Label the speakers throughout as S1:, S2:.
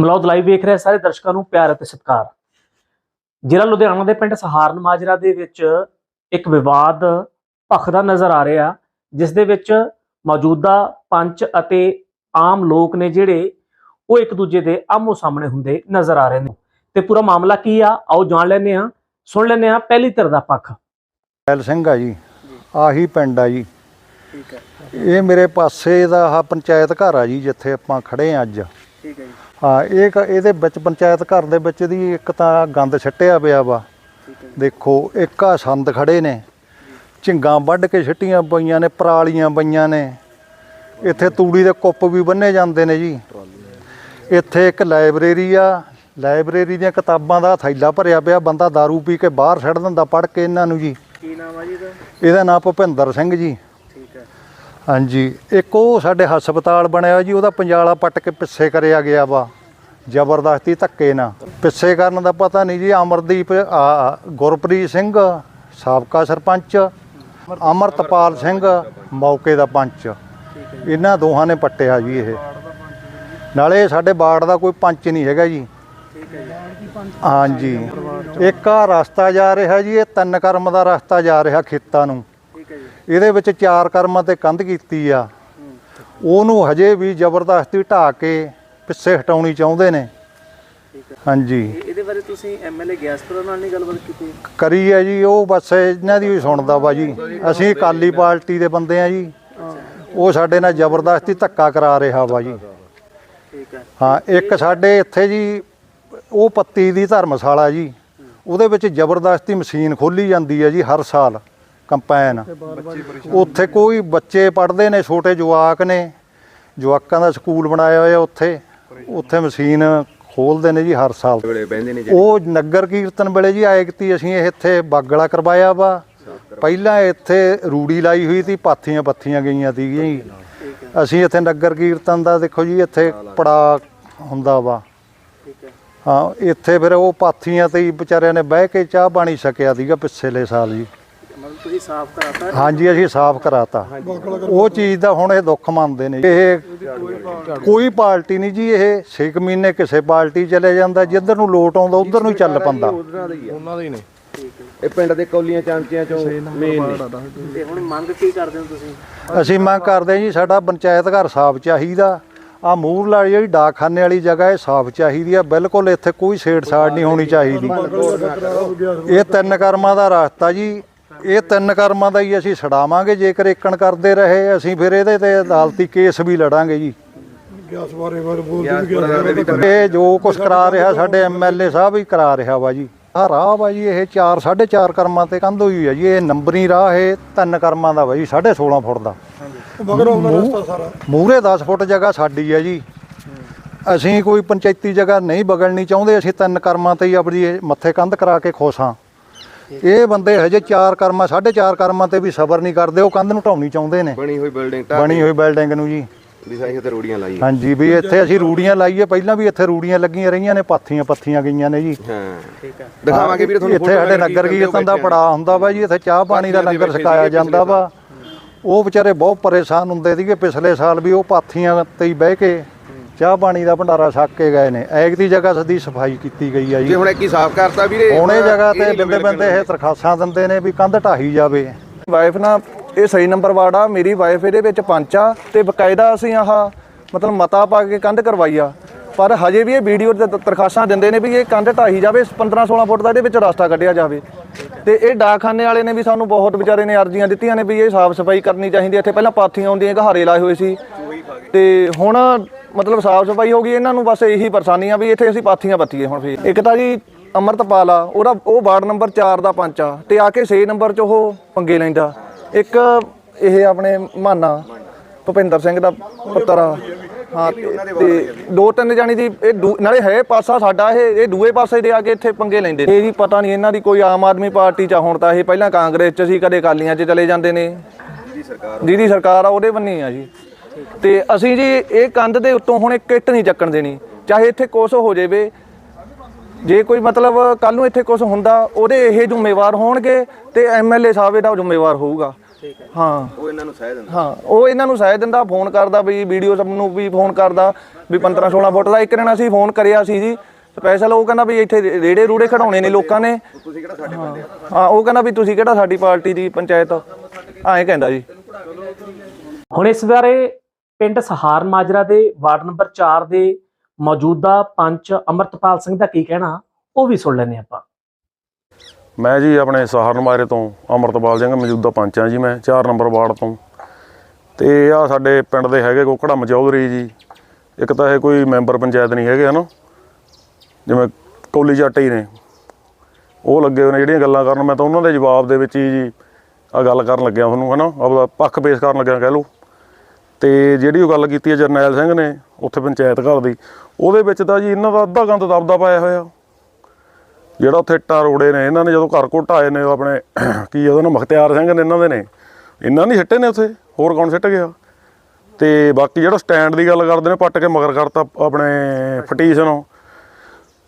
S1: Malaud live ਵੇਖ ਰਹੇ ਸਾਰੇ ਦਰਸ਼ਕਾਂ ਨੂੰ ਪਿਆਰ ਅਤੇ ਸਤਿਕਾਰ। ਜ਼ਿਲ੍ਹਾ ਲੁਧਿਆਣਾ ਦੇ ਪਿੰਡ ਸਹਾਰਨ ਮਾਜਰਾ ਦੇ ਵਿੱਚ ਇੱਕ ਵਿਵਾਦ ਭਖਦਾ ਨਜ਼ਰ ਆ ਰਿਹਾ ਜਿਸ ਦੇ ਵਿੱਚ ਮੌਜੂਦਾ ਪੰਚ ਅਤੇ ਆਮ ਲੋਕ ਨੇ ਜਿਹੜੇ ਉਹ ਇੱਕ ਦੂਜੇ ਦੇ ਆਮੋ ਸਾਹਮਣੇ ਹੁੰਦੇ ਨਜ਼ਰ ਆ ਰਹੇ ਨੇ। ਤੇ ਪੂਰਾ ਮਾਮਲਾ ਕੀ ਆ? ਆਓ ਜਾਣ ਲੈਂਦੇ ਆ ਸੁਣ ਲੈਂਦੇ ਆ ਪਹਿਲੀ ਧਿਰ ਦਾ ਪੱਖ।
S2: ਐਲ ਸਿੰਘ ਆ ਜੀ। ਆਹੀ ਪਿੰਡ ਆ ਜੀ।
S1: ਠੀਕ ਹੈ।
S2: ਇਹ ਮੇਰੇ ਪਾਸੇ ਦਾ ਆਹ ਪੰਚਾਇਤ ਘਰ ਆ ਜੀ ਜਿੱਥੇ ਆਪਾਂ ਖੜੇ ਆ ਅੱਜ।
S1: ਠੀਕ ਹੈ ਜੀ।
S2: ਹਾਂ ਇਹ ਕ- ਇਹਦੇ ਵਿੱਚ ਪੰਚਾਇਤ ਘਰ ਦੇ ਵਿੱਚ ਦੀ ਇੱਕ ਤਾਂ ਗੰਦ ਛੱਟਿਆ ਪਿਆ ਵਾ।
S1: ਠੀਕ ਹੈ
S2: ਦੇਖੋ ਇੱਕ ਆ ਸੰਦ ਖੜੇ ਨੇ। ਝਿੰਗਾਂ ਵੱਢ ਕੇ ਛੱਟੀਆਂ ਪਈਆਂ ਨੇ ਪਰਾਲੀਆਂ ਪਈਆਂ ਨੇ। ਇੱਥੇ ਤੂੜੀ ਦੇ ਕੁੱਪ ਵੀ ਬੰਨੇ ਜਾਂਦੇ ਨੇ ਜੀ। ਇੱਥੇ ਇੱਕ ਲਾਇਬ੍ਰੇਰੀ ਆ। ਲਾਇਬ੍ਰੇਰੀ ਦੀਆਂ ਕਿਤਾਬਾਂ ਦਾ ਥੈਲਾ ਭਰਿਆ ਪਿਆ। ਬੰਦਾ दारू ਪੀ ਕੇ ਬਾਹਰ ਛੱਡ ਦਿੰਦਾ ਪੜ ਕੇ ਇਹਨਾਂ ਨੂੰ ਜੀ।
S1: ਕੀ ਨਾਮ ਆ ਜੀ ਦਾ
S2: ਇਹਦਾ ਨਾਮ ਭੁਪਿੰਦਰ ਸਿੰਘ ਜੀ। ਹਾਂਜੀ ਇੱਕ ਉਹ ਸਾਡੇ ਹਸਪਤਾਲ ਬਣਿਆ ਜੀ ਉਹਦਾ ਪੰਜਾਲਾ ਪੱਟ ਕੇ ਪਿੱਛੇ ਕਰਿਆ ਗਿਆ ਵਾ। ਜ਼ਬਰਦਸਤੀ ਧੱਕੇ ਨਾਲ। ਪਿੱਛੇ ਕਰਨ ਦਾ ਪਤਾ ਨਹੀਂ ਜੀ ਅਮਰਦੀਪ ਆ, ਗੁਰਪ੍ਰੀਤ ਸਿੰਘ ਸਾਬਕਾ ਸਰਪੰਚ ਅਮਰਤਪਾਲ ਸਿੰਘ ਮੌਕੇ ਦਾ ਪੰਚ। ਇਹਨਾਂ ਦੋਹਾਂ ਨੇ ਪੱਟਿਆ ਜੀ ਇਹ। ਨਾਲੇ ਸਾਡੇ ਬਾੜ ਦਾ ਕੋਈ ਪੰਚ ਨਹੀਂ ਹੈਗਾ ਜੀ। ਹਾਂਜੀ। ਇੱਕ ਆ ਰਸਤਾ ਜਾ ਰਿਹਾ ਜੀ ਇਹ ਤਿੰਨ ਕਰਮ ਦਾ ਰਸਤਾ ਜਾ ਰਿਹਾ ਖੇਤਾਂ ਨੂੰ। ਇਹਦੇ ਵਿੱਚ ਚਾਰ ਕਰਮਾਂ ਤੇ ਕੰਧ ਕੀਤੀ ਆ। ਉਹਨੂੰ ਹਜੇ ਵੀ ਜ਼ਬਰਦਸਤੀ ਢਾ ਕੇ ਪਿੱਛੇ ਹਟਾਉਣੀ ਚਾਹੁੰਦੇ ਨੇ। ਹਾਂਜੀ।
S1: ਇਹਦੇ ਬਾਰੇ ਤੁਸੀਂ ਐਮਐਲਏ ਗਿਆਸਪੁਰਾ ਨਾਲ ਨਹੀਂ ਗੱਲਬਾਤ ਕੀਤੀ?
S2: ਕਰੀ ਹੈ ਜੀ ਉਹ ਬਸ ਇਹਨਾਂ ਦੀ ਵੀ ਸੁਣਦਾ ਵਾ ਜੀ। ਅਸੀਂ ਅਕਾਲੀ ਪਾਰਟੀ ਦੇ ਬੰਦੇ ਆ ਜੀ। ਉਹ ਸਾਡੇ ਨਾਲ ਜ਼ਬਰਦਸਤੀ ਧੱਕਾ ਕਰਾ ਰਿਹਾ ਵਾ ਜੀ।
S1: ਠੀਕ ਹੈ।
S2: ਹਾਂ ਇੱਕ ਸਾਡੇ ਇੱਥੇ ਜੀ ਉਹ ਪੱਤੀ ਦੀ ਧਰਮਸ਼ਾਲਾ ਜੀ। ਉਹਦੇ ਵਿੱਚ ਜ਼ਬਰਦਸਤੀ ਮਸ਼ੀਨ ਖੋਲੀ ਜਾਂਦੀ ਹੈ ਜੀ ਹਰ ਸਾਲ। ਕੰਪੈਨ। ਉੱਥੇ ਕੋਈ ਬੱਚੇ ਪੜ੍ਹਦੇ ਨੇ ਛੋਟੇ ਜਵਾਕ ਨੇ ਜਵਾਕਾਂ ਦਾ ਸਕੂਲ ਬਣਾਇਆ ਹੋਇਆ ਉੱਥੇ। ਉੱਥੇ ਮਸ਼ੀਨ ਖੋਲਦੇ ਨੇ ਜੀ ਹਰ ਸਾਲ।
S3: ਵੇਲੇ ਬਹਿੰਦੇ ਨੇ
S2: ਉਹ ਨਗਰ ਕੀਰਤਨ ਵੇਲੇ ਜੀ ਆਏ ਕਿਤੀ ਅਸੀਂ ਇਹ ਇੱਥੇ ਬਾਗਲਾ ਕਰਵਾਇਆ ਵਾ। ਪਹਿਲਾਂ ਇੱਥੇ ਰੂੜੀ ਲਾਈ ਹੋਈ ਸੀ ਪਾਥੀਆਂ ਪੱਥੀਆਂ ਗਈਆਂ ਸੀਗੀਆਂ ਜੀ। ਅਸੀਂ ਇੱਥੇ ਨਗਰ ਕੀਰਤਨ ਦਾ ਦੇਖੋ ਜੀ ਇੱਥੇ ਪੜਾ ਹੁੰਦਾ ਵਾ।
S1: ਹੈ।
S2: ਹਾਂ ਇੱਥੇ ਫਿਰ ਉਹ ਪਾਥੀਆਂ ਤੇ ਹੀ ਵਿਚਾਰਿਆਂ ਨੇ ਬਹਿ ਕੇ ਚਾਹ ਪਾਣੀ ਛਕਿਆ ਸੀਗਾ ਪਿਛਲੇ ਸਾਲ ਜੀ।
S1: ਮਤਲਬ ਤੁਸੀਂ ਸਾਫ਼ ਕਰਾਤਾ?
S2: ਹਾਂਜੀ ਅਸੀਂ ਸਾਫ਼ ਕਰਾਤਾ। ਉਹ ਚੀਜ਼ ਦਾ ਹੁਣ ਇਹ ਦੁੱਖ ਮੰਨਦੇ ਨੇ ਇਹ ਕੋਈ ਪਾਰਟੀ ਨਹੀਂ ਜੀ ਇਹ 6 ਮਹੀਨੇ ਕਿਸੇ ਪਾਰਟੀ ਚਲੇ ਜਾਂਦਾ ਜਿੱਧਰ ਨੂੰ ਲੋਟ ਆਉਂਦਾ ਉਧਰ ਨੂੰ ਹੀ ਚੱਲ ਪੰਦਾ।
S3: ਉਹਨਾਂ ਦਾ ਹੀ ਆ। ਉਹਨਾਂ ਦਾ ਹੀ ਨੇ ਇਹ ਪਿੰਡ ਦੇ ਕੌਲੀਆਂ ਚਾਂਚਿਆਂ ਚੋਂ ਮੇਨ ਨੇ।
S1: ਤੇ ਹੁਣ ਮੰਗ ਕੀ ਕਰਦੇ ਹੋ ਤੁਸੀਂ?
S2: ਅਸੀਂ ਮੰਗ ਕਰਦੇ ਹਾਂ ਜੀ ਸਾਡਾ ਪੰਚਾਇਤ ਘਰ ਸਾਫ਼ ਚਾਹੀਦਾ। ਆ ਮੂਰਲਾ ਜਿਹੜੀ ਡਾਕਖਾਨੇ ਵਾਲੀ ਜਗ੍ਹਾ ਇਹ ਸਾਫ਼ ਚਾਹੀਦੀ ਆ। ਬਿਲਕੁਲ ਇੱਥੇ ਕੋਈ ਛੇੜਛਾੜ ਨਹੀਂ ਹੋਣੀ ਚਾਹੀਦੀ। ਇਹ ਤਿੰਨ ਕਰਮਾਂ ਦਾ ਰਸਤਾ ਜੀ। ਇਹ ਤਿੰਨ ਕਰਮਾਂ ਦਾ ਹੀ ਅਸੀਂ ਛਡਾਵਾਂਗੇ ਜੇਕਰ ਏਕਣ ਕਰਦੇ ਰਹੇ ਅਸੀਂ ਫਿਰ ਇਹਦੇ ਤੇ ਅਦਾਲਤੀ ਕੇਸ ਵੀ ਲੜਾਂਗੇ ਜੀ। ਇਹ ਜੋ ਕੁਝ ਕਰਾ ਰਿਹਾ ਸਾਡੇ ਐਮਐਲਏ ਸਾਹਿਬ ਹੀ ਕਰਾ ਰਿਹਾ ਵਾ ਜੀ। ਆ ਰਾਹ ਵਾ ਜੀ ਇਹ 4 4.5 ਕਰਮਾਂ ਤੇ ਕੰਧ ਹੋਈ ਹੈ ਜੀ। ਇਹ ਨੰਬਰੀ ਰਾਹ ਇਹ ਤਿੰਨ ਕਰਮਾਂ ਦਾ ਵਾ ਜੀ 16.5 ਫੁੱਟ ਦਾ। ਮੂਰੇ 10 ਫੁੱਟ ਜਗ੍ਹਾ ਸਾਡੀ ਹੈ ਜੀ। ਅਸੀਂ ਕੋਈ ਪੰਚਾਇਤੀ ਜਗ੍ਹਾ ਨਹੀਂ ਬਗਲਣੀ ਚਾਹੁੰਦੇ ਅਸੀਂ ਤਿੰਨ ਕਰਮਾਂ ਤੇ ਹੀ ਆਪਣੀ ਮੱਥੇ ਕੰਧ ਕਰਾ ਕੇ ਖੁਸ਼ ਹਾਂ। ਇਹ ਬੰਦੇ ਹਜੇ ਚਾਰ ਕਰਮਾਂ 4.5 ਕਰਮਾਂ ਤੇ ਵੀ ਸਬਰ ਨਹੀਂ ਕਰਦੇ ਉਹ ਕੰਧ ਨੂੰ ਢਾਉਣੀ ਚਾਹੁੰਦੇ ਨੇ।
S3: ਬਣੀ ਹੋਈ ਬਿਲਡਿੰਗ
S2: ਬਣੀ ਹੋਈ ਬਿਲਡਿੰਗ ਨੂੰ ਜੀ।
S3: ਸਾਈਂ ਤੇ ਰੋੜੀਆਂ ਲਾਈ
S2: ਹਾਂਜੀ ਵੀ ਇੱਥੇ ਅਸੀਂ ਰੂੜੀਆਂ ਲਾਈਏ ਪਹਿਲਾਂ ਵੀ ਇੱਥੇ ਰੂੜੀਆਂ ਲੱਗੀਆਂ ਰਹੀਆਂ ਨੇ ਪਾਥੀਆਂ ਪੱਥੀਆਂ ਗਈਆਂ ਨੇ ਜੀ।
S3: ਹਾਂ।
S1: ਠੀਕ ਹੈ
S3: ਦਿਖਾਵਾਂਗੇ ਵੀਰੇ ਤੁਹਾਨੂੰ
S2: ਇੱਥੇ ਸਾਡੇ ਨਗਰ ਕੀਰਤਨ ਦਾ ਪੜਾ ਹੁੰਦਾ ਵਾ ਜੀ ਇੱਥੇ ਚਾਹ ਪਾਣੀ ਦਾ ਲੰਗਰ ਛਕਾਇਆ ਜਾਂਦਾ ਵਾ। ਉਹ ਵਿਚਾਰੇ ਬਹੁਤ ਪਰੇਸ਼ਾਨ ਹੁੰਦੇ ਸੀਗੇ ਪਿਛਲੇ ਸਾਲ ਵੀ ਉਹ ਪਾਥੀਆਂ ਤੇ ਹੀ ਬਹਿ ਕੇ ਚਾਹ ਪਾਣੀ ਦਾ ਭੰਡਾਰਾ ਛਕ ਕੇ ਗਏ ਨੇ। ਐਕ ਦੀ ਜਗ੍ਹਾ ਸਦੀ ਸਫ਼ਾਈ ਕੀਤੀ ਗਈ ਆ
S3: ਜੇ।
S2: ਜੀ
S3: ਹੁਣ ਇੱਕ ਹੀ ਸਾਫ਼ ਕਰਤਾ ਵੀਰੇ?
S2: ਹੁਣੇ ਜਗ੍ਹਾ ਤੇ ਬਿੰਦੇ ਬਿੰਦੇ ਇਹ ਤਰਖਾਸਾਂ ਦਿੰਦੇ ਨੇ ਵੀ ਕੰਧ ਢਾਹੀ ਜਾਵੇ।
S4: ਵਾਈਫ ਨਾ ਇਹ ਸਹੀ ਨੰਬਰ ਵਾਰਡ ਆ ਮੇਰੀ ਵਾਈਫ ਇਹਦੇ ਵਿੱਚ ਪੰਚ ਆ ਤੇ ਬਕਾਇਦਾ ਅਸੀਂ ਆਹ ਮਤਲਬ ਮਤਾ ਪਾ ਕੇ ਕੰਧ ਕਰਵਾਈ ਆ। ਪਰ ਹਜੇ ਵੀ ਇਹ ਵੀਡੀਓ ਤੇ ਤਰਖਾਸਾਂ ਦਿੰਦੇ ਨੇ ਵੀ ਇਹ ਕੰਧ ਢਾਹੀ ਜਾਵੇ 15 16 ਫੁੱਟ ਦਾ ਇਹਦੇ ਵਿੱਚ ਰਸਤਾ ਕੱਢਿਆ ਜਾਵੇ। ਤੇ ਇਹ ਡਾਕਖਾਨੇ ਵਾਲੇ ਨੇ ਵੀ ਸਾਨੂੰ ਬਹੁਤ ਵਿਚਾਰੇ ਨੇ ਅਰਜ਼ੀਆਂ ਦਿੱਤੀਆਂ ਨੇ ਵੀ ਇਹ ਸਾਫ਼ ਸਫ਼ਾਈ ਕਰਨੀ ਚਾਹੀਦੀ ਹੈ। ਇੱਥੇ ਪਹਿਲਾਂ ਪਾਥੀਆਂ ਆਉਂਦੀਆਂ ਘਹਾਰੇ ਲਾਏ ਹੋਏ ਸੀ। ਤੇ ਹੁਣ ਮਤਲਬ ਸਾਫ਼ ਸਫ਼ਾਈ ਹੋ ਗਈ ਇਹਨਾਂ ਨੂੰ ਬਸ ਇਹੀ ਪਰੇਸ਼ਾਨੀ ਆ ਵੀ ਇੱਥੇ ਅਸੀਂ ਪਾਥੀਆਂ ਬੱਤੀਏ ਹੁਣ ਫੇਰ। ਇੱਕ ਤਾਂ ਜੀ ਅਮਰਤਪਾਲ ਆ ਉਹਦਾ ਉਹ ਵਾਰਡ ਨੰਬਰ 4 ਦਾ ਪੰਚ ਆ ਤੇ ਆ ਕੇ 6 ਨੰਬਰ 'ਚ ਉਹ ਪੰਗੇ ਲੈਂਦਾ। ਇੱਕ ਇਹ ਆਪਣੇ ਮਾਨਾ ਭੁਪਿੰਦਰ ਸਿੰਘ ਦਾ ਪੁੱਤਰ ਆ। ਹਾਂ ਤੇ- ਦੋ ਤਿੰਨ ਜਾਣੀ ਦੀ ਇਹ ਨਾਲੇ ਹੈ ਪਾਸਾ ਸਾਡਾ ਇਹ ਇਹ ਦੂਏ ਪਾਸੇ ਦੇ ਆ ਕੇ ਇੱਥੇ ਪੰਗੇ ਲੈਂਦੇ ਇਹ ਜੀ ਪਤਾ ਨਹੀਂ ਇਹਨਾਂ ਦੀ ਕੋਈ ਆਮ ਆਦਮੀ ਪਾਰਟੀ ਚ ਹੁਣ ਤਾਂ ਇਹ ਪਹਿਲਾਂ ਕਾਂਗਰਸ ਚ ਸੀ ਕਦੇ ਅਕਾਲੀਆਂ ਚ ਚਲੇ ਜਾਂਦੇ ਨੇ। ਜਿਹਦੀ ਸਰਕਾਰ ਆ ਉਹਦੇ ਬੰਨੀ ਆ ਜੀ। ਤੇ ਅਸੀਂ ਜੀ ਇਹ ਕੰਧ ਦੇ ਉੱਤੋਂ ਹੁਣ ਇੱਕ ਇੱਟ ਨਹੀਂ ਚੱਕਣ ਦੇਣੀ ਚਾਹੇ ਇੱਥੇ ਕੁਛ ਹੋ ਜਾਵੇ। ਜੇ ਕੋਈ ਮਤਲਬ ਕੱਲ ਨੂੰ ਇੱਥੇ ਕੁਝ ਹੁੰਦਾ ਉਹਦੇ ਇਹ ਜ਼ਿੰਮੇਵਾਰ ਹੋਣਗੇ ਤੇ ਐਮਐਲਏ ਸਾਹਿਬ ਇਹਦਾ ਜ਼ਿੰਮੇਵਾਰ ਹੋਊਗਾ।
S1: ਠੀਕ ਹੈ।
S4: ਹਾਂ।
S3: ਉਹ ਇਹਨਾਂ ਨੂੰ ਸਹਿ ਦਿੰਦਾ।
S4: ਹਾਂ ਉਹ ਇਹਨਾਂ ਨੂੰ ਸਹਿ ਦਿੰਦਾ ਫੋਨ ਕਰਦਾ ਵੀ ਵੀਡੀਓ ਸਭ ਨੂੰ ਵੀ ਫੋਨ ਕਰਦਾ ਵੀ 15 16 ਫੁੱਟ ਦਾ ਇੱਕ ਦਿਨ ਅਸੀਂ ਫੋਨ ਕਰਿਆ ਸੀ ਜੀ। ਸਪੈਸ਼ਲ ਉਹ ਕਹਿੰਦਾ ਵੀ ਇੱਥੇ ਰੇੜੇ ਰੂੜੇ ਖੜਾਉਣੇ ਨੇ ਲੋਕਾਂ ਨੇ।
S3: ਤੁਸੀਂ ਕਿਹੜਾ ਸਾਡੇ ਬੰਦੇ
S4: ਹਾਂ? ਉਹ ਕਹਿੰਦਾ ਵੀ ਤੁਸੀਂ ਕਿਹੜਾ ਸਾਡੀ ਪਾਰਟੀ ਦੀ ਪੰਚਾਇਤ ਐਂ ਕਹਿੰਦਾ ਜੀ।
S1: ਹੁਣ ਇਸ ਬਾਰੇ ਪਿੰਡ ਸਹਾਰਨ ਮਾਜਰਾ ਦੇ ਵਾਰਡ ਨੰਬਰ 4 ਦੇ ਮੌਜੂਦਾ ਪੰਚ ਅਮਰਤਪਾਲ ਸਿੰਘ ਦਾ ਕੀ ਕਹਿਣਾ, ਉਹ ਵੀ ਸੁਣ ਲੈਣੇ ਆਪਾਂ।
S5: ਮੈਂ ਜੀ ਆਪਣੇ ਸਹਾਰਨ ਮਾਜਰੇ ਤੋਂ ਅਮਰਤਪਾਲ ਸਿੰਘ, ਮੌਜੂਦਾ ਪੰਚ ਹਾਂ ਜੀ ਮੈਂ 4 ਨੰਬਰ ਵਾਰਡ ਤੋਂ। ਤੇ ਆ ਸਾਡੇ ਪਿੰਡ ਦੇ ਹੈਗੇ ਕੋਕੜਾ ਮਚੌਧਰੀ ਜੀ। ਇੱਕ ਤਾਂ ਇਹ ਕੋਈ ਮੈਂਬਰ ਪੰਚਾਇਤ ਨਹੀਂ ਹੈਗੇ, ਹਨ? ਜਿਵੇਂ ਕੋਲੀ ਜੱਟ ਹੀ ਨੇ। ਉਹ ਲੱਗੇ ਹੋਏ ਨੇ, ਜਿਹੜੀਆਂ ਗੱਲਾਂ ਕਰਨ, ਮੈਂ ਤਾਂ ਉਹਨਾਂ ਦੇ ਜਵਾਬ ਦੇ ਵਿੱਚ ਹੀ ਜੀ ਆ ਗੱਲ ਕਰਨ ਲੱਗਿਆ ਤੁਹਾਨੂੰ ਹਨਾ? ਆਪਦਾ ਪੱਖ ਪੇਸ਼ ਕਰਨ ਲੱਗਿਆ, ਕਹਿ ਲਓ। ਤੇ ਜਿਹੜੀ ਉਹ ਗੱਲ ਕੀਤੀ ਹੈ ਜਰਨੈਲ ਸਿੰਘ ਨੇ ਉੱਥੇ ਪੰਚਾਇਤ ਘਰ ਦੀ, ਉਹਦੇ ਵਿੱਚ ਤਾਂ ਜੀ ਇਹਨਾਂ ਦਾ ਅੱਧਾ ਗੰਦ ਦਬਦਾ ਪਾਇਆ ਹੋਇਆ। ਜਿਹੜਾ ਉੱਥੇ ਇੱਟਾਂ ਰੋੜੇ ਨੇ, ਇਹਨਾਂ ਨੇ ਜਦੋਂ ਘਰ ਘੁੱਟ ਆਏ ਨੇ ਆਪਣੇ ਕੀ ਉਹਦਾ ਨਾਮ ਮਖਤਿਆਰ ਸਿੰਘ ਨੇ ਇਹਨਾਂ ਦੇ ਨੇ। ਇਹਨਾਂ ਨਹੀਂ ਸਿੱਟੇ ਨੇ ਉੱਥੇ, ਹੋਰ ਕੌਣ ਸਿੱਟ ਗਿਆ? ਤੇ ਬਾਕੀ ਜਿਹੜਾ ਸਟੈਂਡ ਦੀ ਗੱਲ ਕਰਦੇ ਨੇ, ਪੱਟ ਕੇ ਮਗਰ ਕਰਤਾ ਆਪਣੇ ਪਟੀਸ਼ਨ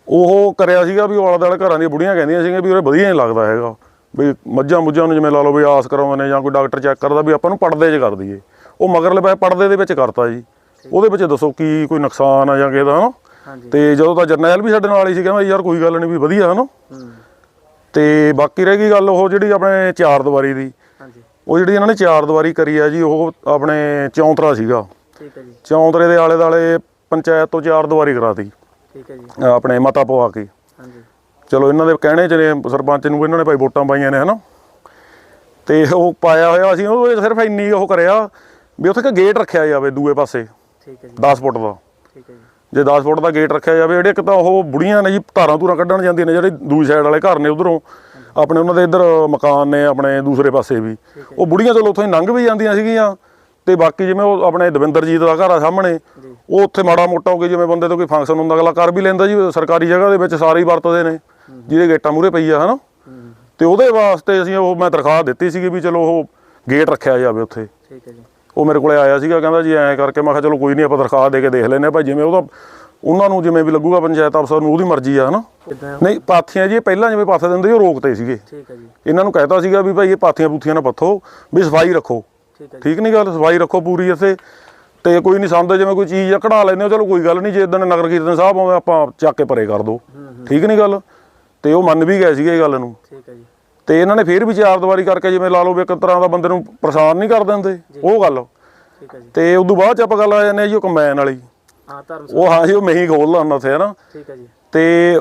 S5: ਉਹ ਕਰਿਆ ਸੀਗਾ ਵੀ ਆਲੇ ਦੁਆਲੇ ਘਰਾਂ ਦੀਆਂ ਬੁੜੀਆਂ ਕਹਿੰਦੀਆਂ ਸੀਗੀਆਂ ਵੀ ਉਹ ਵਧੀਆ ਨਹੀਂ ਲੱਗਦਾ ਹੈਗਾ। ਵੀ ਮੱਝਾਂ ਮੁੱਝਾਂ ਨੂੰ ਜਿਵੇਂ ਲਾ ਲਓ ਵੀ ਆਸ ਕਰਾਉਂਦੇ ਨੇ ਜਾਂ ਕੋਈ ਡਾਕਟਰ ਚੈੱਕ ਕਰਦਾ ਵੀ ਆਪਾਂ ਨੂੰ ਪੜਦੇ 'ਚ ਕਰ ਦਈਏ। ਉਹ ਮਗਰਲੇ ਪੈ ਪੜਦੇ ਦੇ ਵਿੱਚ ਕਰਤਾ ਜੀ। ਉਹਦੇ ਵਿੱਚ ਦੱਸੋ ਕੀ ਕੋਈ ਨੁਕਸਾਨ ਆ ਜਾਂ ਕਿਸੇ ਦਾ ਹਨਾ? ਤੇ ਜਦੋਂ ਤਾਂ ਜਰਨੈਲ ਵੀ ਸਾਡੇ ਨਾਲ ਹੀ ਸੀ ਕਹਿੰਦਾ ਯਾਰ ਕੋਈ ਗੱਲ ਨਹੀਂ ਵੀ ਵਧੀਆ ਹਨਾ? ਤੇ ਬਾਕੀ ਰਹਿ ਗਈ ਗੱਲ ਉਹ ਜਿਹੜੀ ਆਪਣੇ ਚਾਰ ਦੀਵਾਰੀ ਦੀ। ਉਹ ਜਿਹੜੀ ਇਹਨਾਂ ਨੇ ਚਾਰ ਦੀਵਾਰੀ ਕਰੀ ਆ ਜੀ ਉਹ ਆਪਣੇ ਚੌਂਤਰਾ ਸੀਗਾ।
S1: ਠੀਕ ਹੈ ਜੀ।
S5: ਚੌਂਤਰੇ ਦੇ ਆਲੇ ਦੁਆਲੇ ਪੰਚਾਇਤ ਤੋਂ ਚਾਰ ਦੀਵਾਰੀ ਕਰਾਤੀ।
S1: ਠੀਕ ਹੈ ਜੀ।
S5: ਆਪਣੇ ਮਤਾ ਪਵਾ ਕੇ।
S1: ਹਾਂਜੀ।
S5: ਚਲੋ ਇਹਨਾਂ ਦੇ ਕਹਿਣੇ ਚ ਨੇ ਸਰਪੰਚ ਨੂੰ ਇਹਨਾਂ ਨੇ ਭਾਈ ਵੋਟਾਂ ਪਾਈਆਂ ਨੇ ਹਨਾ? ਤੇ ਉਹ ਪਾਇਆ ਹੋਇਆ ਅਸੀਂ ਉਹ ਸਿਰਫ ਇੰਨੀ ਉਹ ਕਰਿਆ। ਵੀ ਉੱਥੇ ਇੱਕ ਗੇਟ ਰੱਖਿਆ ਜਾਵੇ ਦੂਏ ਪਾਸੇ।
S1: ਠੀਕ ਹੈ ਜੀ।
S5: 10 ਫੁੱਟ ਦਾ।
S1: ਠੀਕ ਹੈ ਜੀ।
S5: ਜੇ 10 ਫੁੱਟ ਦਾ ਗੇਟ ਰੱਖਿਆ ਜਾਵੇ ਜਿਹੜੇ ਇੱਕ ਤਾਂ ਉਹ ਬੁੜੀਆਂ ਨੇ ਜੀ ਧਾਰਾਂ ਧੂਰਾਂ ਕੱਢਣ ਜਾਂਦੀਆਂ ਨੇ ਜਿਹੜੇ ਦੂਜੀ ਸਾਈਡ ਵਾਲੇ ਘਰ ਨੇ ਉਧਰੋਂ। ਆਪਣੇ ਉਹਨਾਂ ਦੇ ਇੱਧਰ ਮਕਾਨ ਨੇ ਆਪਣੇ ਦੂਸਰੇ ਪਾਸੇ ਵੀ। ਉਹ ਬੁੜੀਆਂ ਚਲੋ ਉੱਥੋਂ ਹੀ ਲੰਘ ਵੀ ਜਾਂਦੀਆਂ ਸੀਗੀਆਂ। ਤੇ ਬਾਕੀ ਜਿਵੇਂ ਉਹ ਆਪਣੇ ਦਵਿੰਦਰਜੀਤ ਦਾ ਘਰ ਆ ਸਾਹਮਣੇ ਉਹ ਉੱਥੇ ਮਾੜਾ ਮੋਟਾ ਹੋ ਕੇ ਜਿਵੇਂ ਬੰਦੇ ਤੋਂ ਕੋਈ ਫੰਕਸ਼ਨ ਹੁੰਦਾ ਅਗਲਾ ਕਰ ਵੀ ਲੈਂਦਾ ਜੀ ਸਰਕਾਰੀ ਜਗ੍ਹਾ ਦੇ ਵਿੱਚ ਸਾਰੇ ਹੀ ਵਰਤਦੇ ਨੇ ਜਿਹਦੇ ਗੇਟਾਂ ਮੂਰੇ ਪਈ ਆ ਹਨਾ ਤੇ ਉਹਦੇ ਵਾਸਤੇ ਅਸੀਂ ਉਹ ਮੈਂ ਦਰਖਾਸਤ ਦਿੱਤੀ ਸੀਗੀ ਵੀ ਚਲੋ ਉਹ ਗੇਟ ਰੱਖਿਆ ਜਾਵੇ ਉੱਥੇ।
S1: ਠੀਕ ਹੈ ਜੀ।
S5: ਉਹ ਮੇਰੇ ਕੋਲੇ ਆਇਆ ਸੀਗਾ ਕਹਿੰਦਾ ਜੀ ਐਂ ਕਰਕੇ ਮੈਂ ਕਿਹਾ ਚਲੋ ਕੋਈ ਨਹੀਂ ਆਪਾਂ ਦਰਖਾਸਤ ਦੇ ਕੇ ਦੇਖ ਲੈਨੇ ਭਾਈ ਜਿਵੇਂ ਉਹਦਾ ਉਹਨਾਂ ਨੂੰ ਜਿਵੇਂ ਵੀ ਲੱਗੂਗਾ ਪੰਚਾਇਤ ਅਫਸਰ ਨੂੰ ਉਹਦੀ ਮਰਜ਼ੀ ਆ ਹਨਾ? ਨਹੀਂ ਪਾਥੀਆਂ ਜੀ ਇਹ ਪਹਿਲਾਂ ਜਿਵੇਂ ਪਾਥੇ ਦਿੰਦੇ ਸੀ ਉਹ ਰੋਕਤੇ ਸੀਗੇ।
S1: ਠੀਕ ਹੈ ਜੀ।
S5: ਇਹਨਾਂ ਨੂੰ ਕਹਿਤਾ ਸੀਗਾ ਵੀ ਭਾਈ ਇਹ ਪਾਥੀਆਂ ਪੂਥੀਆਂ ਨਾ ਪੱਥੋ ਵੀ ਸਫ਼ਾਈ ਰੱਖੋ।
S1: ਠੀਕ
S5: ਨਹੀਂ ਗੱਲ? ਸਫ਼ਾਈ ਰੱਖੋ ਪੂਰੀ ਇੱਥੇ। ਤੇ ਕੋਈ ਨਹੀਂ ਸਮਝਦੇ ਜਿਵੇਂ ਕੋਈ ਚੀਜ਼ ਆ ਕਢਾ ਲੈਂਦੇ ਹੋ ਚਲੋ ਕੋਈ ਗੱਲ ਨਹੀਂ ਜੇ ਇਦਾਂ ਨਗਰ ਕੀਰਤਨ ਸਾਹਿਬ ਆਉਂਦੇ ਆਪਾਂ ਚੱਕ ਕੇ ਪਰੇ ਕਰ ਦੋ। ਠੀਕ ਨਹੀਂ ਗੱਲ? ਤੇ ਉਹ ਮੰਨ ਵੀ ਗਏ ਸੀਗੇ ਇਹ ਗੱਲ ਨੂੰ।
S1: ਠੀਕ ਹੈ ਜੀ।
S5: ਤੇ ਇਹਨਾਂ ਨੇ ਫੇਰ ਵੀ ਚਾਰ ਦੀਵਾਰੀ ਕਰਕੇ ਜਿਵੇਂ ਲਾ ਲਓ ਵੀ ਇੱਕ ਤਰ੍ਹਾਂ ਦਾ ਬੰਦੇ ਨੂੰ ਪਰੇਸ਼ਾਨ ਨਹੀਂ ਕਰ ਦਿੰਦੇ ਉਹ ਗੱਲ।
S1: ਠੀਕ ਹੈ ਜੀ।
S5: ਤੇ ਉਦੋਂ ਬਾਅਦ ਚ ਆਪਾਂ ਗੱਲ ਆ ਜਾਂਦੇ ਹਾਂ ਜੀ ਉਹ ਕੰਬਾਈਨ ਵਾਲੀ।
S1: ਹਾਂ ਧਰਮ
S5: ਉਹ ਹਾਂ ਜੀ ਉਹ ਮੈਂ ਹੀ ਖੋਲ ਲਾਂਦਾ ਉੱਥੇ ਹਨਾ।
S1: ਠੀਕ ਹੈ ਜੀ।
S5: ਤੇ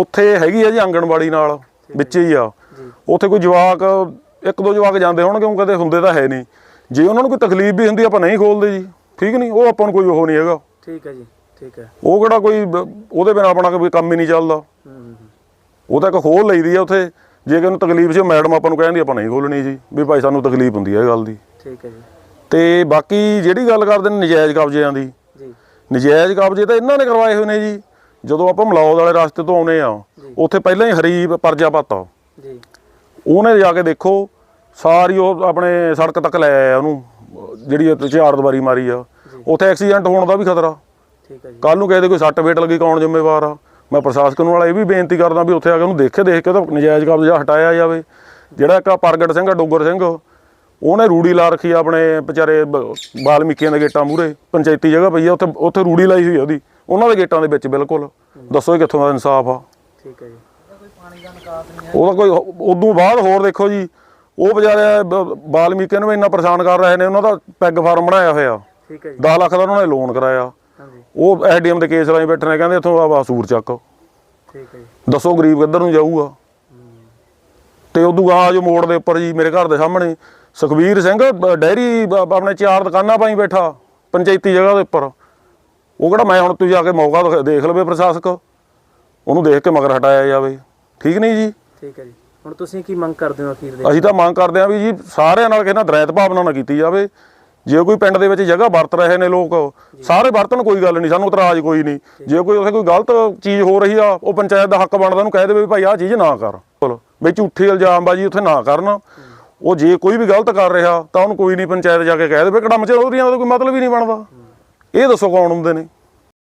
S5: ਉੱਥੇ ਹੈਗੀ ਆ ਜੀ ਆਂਗਣਵਾੜੀ ਨਾਲ ਵਿੱਚ ਹੀ ਆ। ਉੱਥੇ ਕੋਈ ਜਵਾਕ ਇੱਕ ਦੋ ਜਵਾਕ ਜਾਂਦੇ ਹੋਣਗੇ ਉਹ ਕਦੇ ਹੁੰਦੇ ਤਾਂ ਹੈ ਨਹੀਂ। ਜੇ ਉਹਨਾਂ ਨੂੰ ਕੋਈ ਤਕਲੀਫ ਵੀ ਹੁੰਦੀ ਆਪਾਂ ਨਹੀਂ ਖੋਲਦੇ ਜੀ। ਠੀਕ ਨਹੀਂ ਉਹ ਆਪਾਂ ਨੂੰ ਕੋਈ ਉਹ ਨਹੀਂ ਹੈਗਾ।
S1: ਠੀਕ ਹੈ ਜੀ ਠੀਕ ਹੈ।
S5: ਉਹ ਕਿਹੜਾ ਕੋਈ ਉਹਦੇ ਬਿਨਾਂ ਆਪਣਾ ਕੋਈ ਕੰਮ ਹੀ ਨਹੀਂ ਚੱਲਦਾ। ਉਹ ਤਾਂ ਇੱਕ ਖੋਲ ਲਈਦੀ ਆ ਉੱਥੇ। ਜੇ ਕਿ ਉਹਨੂੰ ਤਕਲੀਫ ਸੀ ਮੈਡਮ ਆਪਾਂ ਨੂੰ ਕਹਿੰਦੀ ਆਪਾਂ ਨਹੀਂ ਖੋਲਣੀ ਜੀ। ਵੀ ਭਾਈ ਸਾਨੂੰ ਤਕਲੀਫ ਹੁੰਦੀ ਹੈ ਇਹ ਗੱਲ ਦੀ।
S1: ਠੀਕ ਹੈ ਜੀ।
S5: ਤੇ ਬਾਕੀ ਜਿਹੜੀ ਗੱਲ ਕਰਦੇ ਨੇ ਨਜਾਇਜ਼ ਕਬਜ਼ਿਆਂ ਦੀ
S1: ਜੀ।
S5: ਨਜਾਇਜ਼ ਕਬਜ਼ੇ ਤਾਂ ਇਹਨਾਂ ਨੇ ਕਰਵਾਏ ਹੋਏ ਨੇ ਜੀ। ਜਦੋਂ ਆਪਾਂ ਮਲੌਦ ਵਾਲੇ ਰਸਤੇ ਤੋਂ ਆਉਨੇ ਆ ਉੱਥੇ ਪਹਿਲਾਂ ਹੀ ਹਰੀ ਪਰਜਾ ਪਾਤਾ
S1: ਜੀ।
S5: ਉਹਨੇ ਜਾ ਕੇ ਦੇਖੋ ਸਾਰੀ ਉਹ ਆਪਣੇ ਸੜਕ ਤੱਕ ਲੈ ਆਇਆ ਉਹਨੂੰ ਜਿਹੜੀ ਇਹ ਚਾਰ ਦੀਵਾਰੀ ਮਾਰੀ ਆ। ਉੱਥੇ ਐਕਸੀਡੈਂਟ ਹੋਣ ਦਾ ਵੀ ਖਤਰਾ।
S1: ਠੀਕ ਹੈ ਜੀ।
S5: ਕੱਲ ਨੂੰ ਕਹਿੰਦੇ ਕੋਈ ਸੱਟ ਵੇਟ ਲੱਗੀ ਕੌਣ ਜ਼ਿੰਮੇਵਾਰ ਆ? ਮੈਂ ਪ੍ਰਸ਼ਾਸਨ ਨੂੰ ਵਾਲਾ ਇਹ ਵੀ ਬੇਨਤੀ ਕਰਦਾ ਵੀ ਉੱਥੇ ਆ ਕੇ ਉਹਨੂੰ ਦੇਖੇ ਦੇਖ ਕੇ ਤਾਂ ਨਜਾਇਜ਼ ਕਬਜ਼ਾ ਹਟਾਇਆ ਜਾਵੇ। ਜਿਹੜਾ ਇੱਕ ਪ੍ਰਗਟ ਸਿੰਘ ਆ ਡੋਗਰ ਸਿੰਘ ਉਹਨੇ ਰੂੜੀ ਲਾ ਰੱਖੀ ਆ ਆਪਣੇ ਵਿਚਾਰੇ ਬਾਲਮੀਕੀਆਂ ਦੇ ਗੇਟਾਂ ਮੂਰੇ ਪੰਚਾਇਤੀ ਜਗ੍ਹਾ ਪਈ ਆ ਉੱਥੇ ਉੱਥੇ ਰੂੜੀ ਲਾਈ ਹੋਈ ਆ ਉਹਦੀ। ਉਹਨਾਂ ਦੇ ਗੇਟਾਂ ਦੇ ਵਿੱਚ ਬਿਲਕੁਲ। ਦੱਸੋ ਇਹ ਕਿੱਥੋਂ ਦਾ ਇਨਸਾਫ ਆ?
S1: ਠੀਕ ਹੈ ਜੀ।
S5: ਉਹਦਾ ਕੋਈ ਉਦੋਂ ਬਾਅਦ ਹੋਰ ਦੇਖੋ ਜੀ ਉਹ ਵਿਚਾਰੇ ਬ- ਬਾਲਮੀਕੀ ਨੂੰ ਇੰਨਾ ਪਰੇਸ਼ਾਨ ਕਰ ਰਹੇ ਨੇ ਉਹਨਾਂ ਦਾ ਪੈਗ ਫਾਰਮ ਬਣਾਇਆ ਹੋਇਆ।
S1: ਠੀਕ ਹੈ ਜੀ।
S5: 10 ਲੱਖ ਦਾ ਉਹਨਾਂ ਨੇ ਲੋਨ ਕਰਾਇਆ। ਉਹ ਐਸਡੀਐਮ ਦੇ ਕੇਸ ਲਾਈ ਬੈਠੇ ਨੇ ਕਹਿੰਦੇ ਇੱਥੋਂ ਆ ਸੂਰ ਚੱਕ।
S1: ਠੀਕ ਹੈ
S5: ਦੱਸੋ ਗਰੀਬ ਕਿੱਧਰ ਨੂੰ ਜਾਊਗਾ। ਤੇ ਉਦੋਂ ਆ ਜੋ ਮੋੜ ਦੇ ਉੱਪਰ ਜੀ ਮੇਰੇ ਘਰ ਦੇ ਸਾਹਮਣੇ ਸੁਖਵੀਰ ਸਿੰਘ ਡੈਰੀ ਆਪਣੇ ਚਾਰ ਦੁਕਾਨਾਂ ਪਾਈ ਬੈਠਾ ਪੰਚਾਇਤੀ ਜਗ੍ਹਾ ਦੇ ਉੱਪਰ। ਉਹ ਕਿਹੜਾ ਮੈਂ ਹੁਣ ਤੂੰ ਜਾ ਕੇ ਮੌਕਾ ਦਿਖ- ਲਵੇ ਪ੍ਰਸ਼ਾਸਕ। ਉਹਨੂੰ ਦੇਖ ਕੇ ਮਗਰ ਹਟਾਇਆ ਜਾਵੇ। ਠੀਕ ਨਹੀਂ ਜੀ?
S1: ਠੀਕ ਹੈ ਜੀ। ਹੁਣ ਤੁਸੀਂ ਕੀ ਮੰਗ ਕਰਦੇ ਹੋ ਅਖੀਰ ਦੇ
S5: ਅਸੀਂ ਤਾਂ ਮੰਗ ਕਰਦੇ ਹਾਂ ਵੀ ਜੀ ਸਾਰਿਆਂ ਨਾਲ ਕਹਿੰਦਾ ਦਰੈਤ ਭਾਵਨਾ ਨਾ ਕੀਤੀ ਜਾਵੇ। ਜੇ ਕੋਈ ਪਿੰਡ ਦੇ ਵਿੱਚ ਜਗ੍ਹਾ ਵਰਤ ਰਹੇ ਨੇ ਲੋਕ ਸਾਰੇ ਵਰਤਣ ਕੋਈ ਗੱਲ ਨਹੀਂ ਸਾਨੂੰ ਇਤਰਾਜ਼ ਕੋਈ ਨਹੀਂ। ਜੇ ਕੋਈ ਉੱਥੇ ਕੋਈ ਗਲਤ ਚੀਜ਼ ਹੋ ਰਹੀ ਆ ਉਹ ਪੰਚਾਇਤ ਦਾ ਹੱਕ ਬਣਦਾ ਉਹਨੂੰ ਕਹਿ ਦੇਵੇ ਵੀ ਭਾਈ ਆਹ ਚੀਜ਼ ਨਾ ਕਰ। ਵੀ ਝੂਠੀ ਇਲਜ਼ਾਮਬਾਜ਼ੀ ਉੱਥੇ ਨਾ ਕਰਨ। ਉਹ ਜੇ ਕੋਈ ਵੀ ਗਲਤ ਕਰ ਰਿਹਾ ਤਾਂ ਉਹਨੂੰ ਕੋਈ ਨਹੀਂ ਪੰਚਾਇਤ ਜਾ ਕੇ ਕਹਿ ਦੇਵੇ ਕਿਹੜਾ ਮਚੇ ਉਹਦੀਆਂ ਉਹਦਾ ਕੋਈ ਮਤਲਬ ਹੀ ਨਹੀਂ ਬਣਦਾ। ਇਹ ਦੱਸੋ ਕੌਣ ਹੁੰਦੇ ਨੇ?